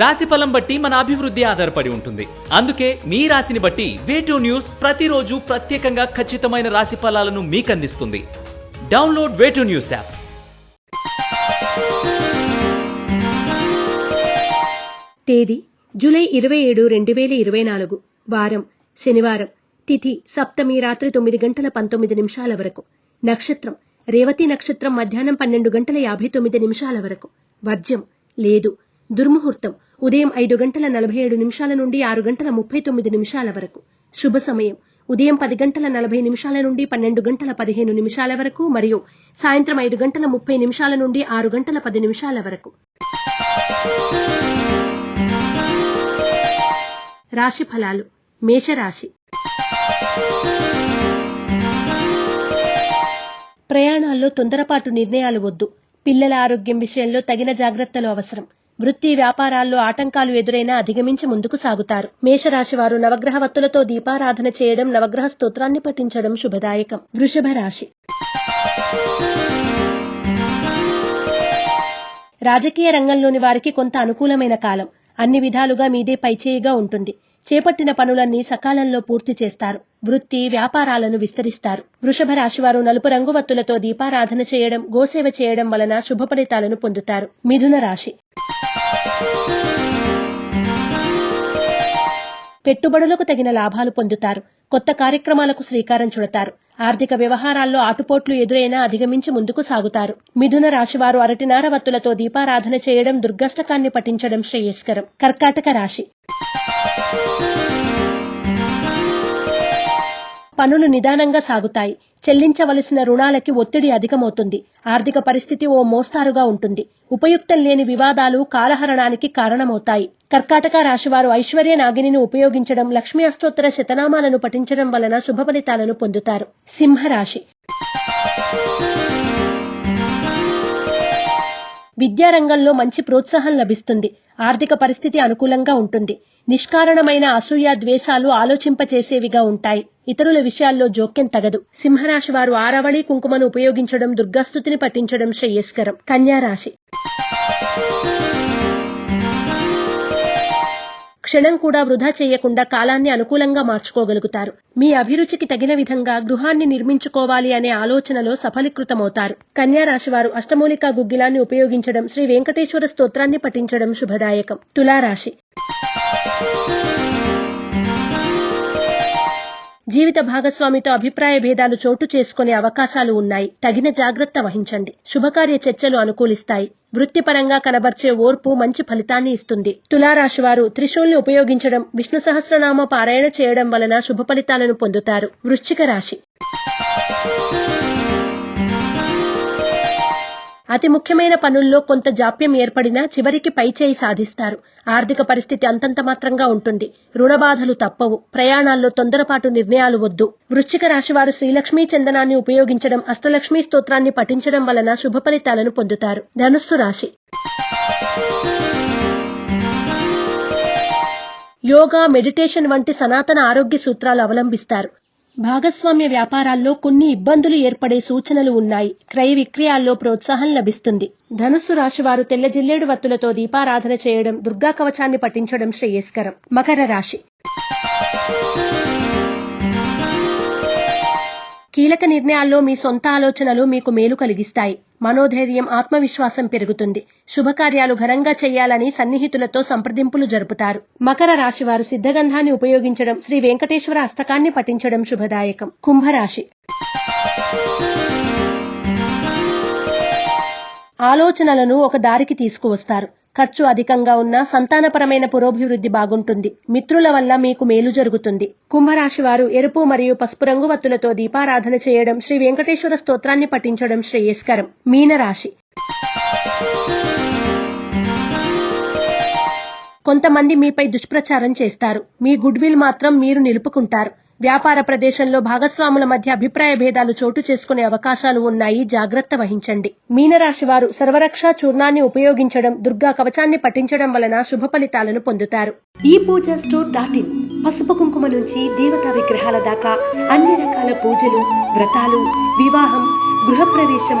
రాశి ఫలం బట్టి మన అభివృద్ధి ఆధారపడి ఉంటుంది. అందుకే మీ రాశిని బట్టి వేటూ న్యూస్ ప్రతిరోజు ప్రత్యేకంగా ఖచ్చితమైన రాశి ఫలాలను మీకు అందిస్తుంది download way two news app తేదీ జూలై ఇరవై ఏడు రెండు వేల ఇరవై నాలుగు వారం శనివారం తిథి సప్తమి రాత్రి తొమ్మిది గంటల పంతొమ్మిది నిమిషాల వరకు. నక్షత్రం రేవతి నక్షత్రం మధ్యాహ్నం పన్నెండు గంటల యాభై తొమ్మిది నిమిషాల వరకు. వర్జ్యం లేదు దుర్ముహూర్తం ఉదయం ఐదు గంటల నలభై ఏడు నిమిషాల నుండి ఆరు గంటల ముప్పై తొమ్మిది నిమిషాల వరకు. శుభ సమయం. ఉదయం పది గంటల నలభై నిమిషాల నుండి పన్నెండు గంటల పదిహేను నిమిషాల వరకు మరియు సాయంత్రం ఐదు గంటల ముప్పై నిమిషాల నుండి ఆరు గంటల పది నిమిషాల వరకు. రాశి ఫలాలు. మేషరాశి. ప్రయాణాల్లో తొందరపాటు నిర్ణయాలు వద్దు. పిల్లల ఆరోగ్యం విషయంలో తగిన జాగ్రత్తలు అవసరం. వృత్తి వ్యాపారాల్లో ఆటంకాలు ఎదురైనా అధిగమించి ముందుకు సాగుతారు. మేషరాశి వారు నవగ్రహ వత్తులతో దీపారాధన చేయడం నవగ్రహ స్తోత్రాన్ని పఠించడం శుభదాయకం. వృషభ రాశి. రాజకీయ రంగంలోని వారికి కొంత అనుకూలమైన కాలం. అన్ని విధాలుగా మీదే పైచేయిగా ఉంటుంది. చేపట్టిన పనులన్నీ సకాలంలో పూర్తి చేస్తారు. వృత్తి వ్యాపారాలను విస్తరిస్తారు. వృషభ రాశివారు నలుపు రంగు వత్తులతో దీపారాధన చేయడం గోసేవ చేయడం వలన శుభ ఫలితాలను పొందుతారు. మిథున రాశి. పెట్టుబడులకు తగిన లాభాలు పొందుతారు. కొత్త కార్యక్రమాలకు శ్రీకారం చుడతారు. ఆర్థిక వ్యవహారాల్లో ఆటుపోట్లు ఎదురైనా అధిగమించి ముందుకు సాగుతారు. మిథున రాశివారు అరటినార వత్తులతో దీపారాధన చేయడం దుర్గష్టకాన్ని పఠించడం శ్రేయస్కరం. కర్కాటక రాశి. పనులు నిదానంగా సాగుతాయి. చెల్లించవలసిన రుణాలకి ఒత్తిడి అధికమవుతుంది. ఆర్థిక పరిస్థితి ఓ మోస్తారుగా ఉంటుంది. ఉపయుక్తం లేని వివాదాలు కాలహరణానికి కారణమవుతాయి. కర్కాటక రాశివారు ఐశ్వర్య నాగిని ఉపయోగించడం లక్ష్మీ అష్టోత్తర శతనామాలను పఠించడం వలన శుభ ఫలితాలను పొందుతారు. సింహరాశి విద్యారంగంలో మంచి ప్రోత్సాహం లభిస్తుంది. ఆర్థిక పరిస్థితి అనుకూలంగా ఉంటుంది. నిష్కారణమైన అసూయ ద్వేషాలు ఆలోచింపచేసేవిగా ఉంటాయి. ఇతరుల విషయాల్లో జోక్యం తగదు. సింహరాశి వారు ఆరవళి కుంకుమను ఉపయోగించడం దుర్గాస్తుతిని పఠించడం శ్రేయస్కరం. కన్యారాశి క్షణం కూడా వృధా చేయకుండా కాలాన్ని అనుకూలంగా మార్చుకోగలుగుతారు. మీ అభిరుచికి తగిన విధంగా గృహాన్ని నిర్మించుకోవాలి అనే ఆలోచనలో సఫలీకృతమవుతారు. కన్యారాశివారు అష్టమూలికా గుగ్గిలాన్ని ఉపయోగించడం శ్రీ వెంకటేశ్వర స్తోత్రాన్ని పఠించడం శుభదాయకం. తులారాశి జీవిత భాగస్వామితో అభిప్రాయ భేదాలు చోటు చేసుకునే అవకాశాలు ఉన్నాయి. తగిన జాగ్రత్త వహించండి. శుభకార్య చర్చలు అనుకూలిస్తాయి. వృత్తిపరంగా కనబర్చే ఓర్పు మంచి ఫలితాన్ని ఇస్తుంది. తులారాశి వారు త్రిశూల్ని ఉపయోగించడం విష్ణు సహస్రనామ పారాయణ చేయడం వలన శుభ ఫలితాలను పొందుతారు. వృశ్చిక రాశి. అతి ముఖ్యమైన పనుల్లో కొంత జాప్యం ఏర్పడినా చివరికి పైచేయి సాధిస్తారు. ఆర్థిక పరిస్థితి అంతంత మాత్రంగా ఉంటుంది. రుణబాధలు తప్పవు. ప్రయాణాల్లో తొందరపాటు నిర్ణయాలు వద్దు. వృశ్చిక రాశివారు శ్రీలక్ష్మీ చందనాన్ని ఉపయోగించడం అష్టలక్ష్మీ స్తోత్రాన్ని పఠించడం వలన శుభ ఫలితాలను పొందుతారు. ధనుస్సు రాశి. యోగా మెడిటేషన్ వంటి సనాతన ఆరోగ్య సూత్రాలు అవలంబిస్తారు. భాగస్వామ్య వ్యాపారాల్లో కొన్ని ఇబ్బందులు ఏర్పడే సూచనలు ఉన్నాయి. క్రయ విక్రయాల్లో ప్రోత్సాహం లభిస్తుంది. ధనుస్సు రాశివారు తెల్ల జిల్లేడు వత్తులతో దీపారాధన చేయడం దుర్గా కవచాన్ని పఠించడం శ్రేయస్కరం. మకర రాశి. కీలక నిర్ణయాల్లో మీ సొంత ఆలోచనలు మీకు మేలు కలిగిస్తాయి. మనోధైర్యం ఆత్మవిశ్వాసం పెరుగుతుంది. శుభకార్యాలు ఘనంగా చేయాలని సన్నిహితులతో సంప్రదింపులు జరుపుతారు. మకర రాశి వారు సిద్ధగంధాన్ని ఉపయోగించడం శ్రీ వెంకటేశ్వర అష్టకాన్ని పఠించడం శుభదాయకం. కుంభరాశి. ఆలోచనలను ఒక దారికి తీసుకువస్తారు. ఖర్చు అధికంగా ఉన్నా సంతానపరమైన పురోభివృద్ధి బాగుంటుంది. మిత్రుల వల్ల మీకు మేలు జరుగుతుంది. కుంభరాశి వారు ఎరుపు మరియు పసుపు రంగు వత్తులతో దీపారాధన చేయడం శ్రీ వెంకటేశ్వర స్తోత్రాన్ని పఠించడం శ్రేయస్కరం. మీనరాశి. కొంతమంది మీపై దుష్ప్రచారం చేస్తారు. మీ గుడ్ విల్ మాత్రం మీరు నిలుపుకుంటారు. వ్యాపార ప్రదేశంలో భాగస్వాముల మధ్య అభిప్రాయ భేదాలు చోటు చేసుకునే అవకాశాలు ఉన్నాయి. జాగ్రత్త వహించండి. మీనరాశి వారు సర్వరక్ష చూర్ణాన్ని ఉపయోగించడం దుర్గా కవచాన్ని పఠించడం వలన శుభ ఫలితాలను పొందుతారు. ఈ పూజ స్టోర్ డాట్ ఇన్. పసుపు కుంకుమ నుంచి దేవతా విగ్రహాల దాకా అన్ని రకాల పూజలు వ్రతాలు వివాహం గృహప్రవేశం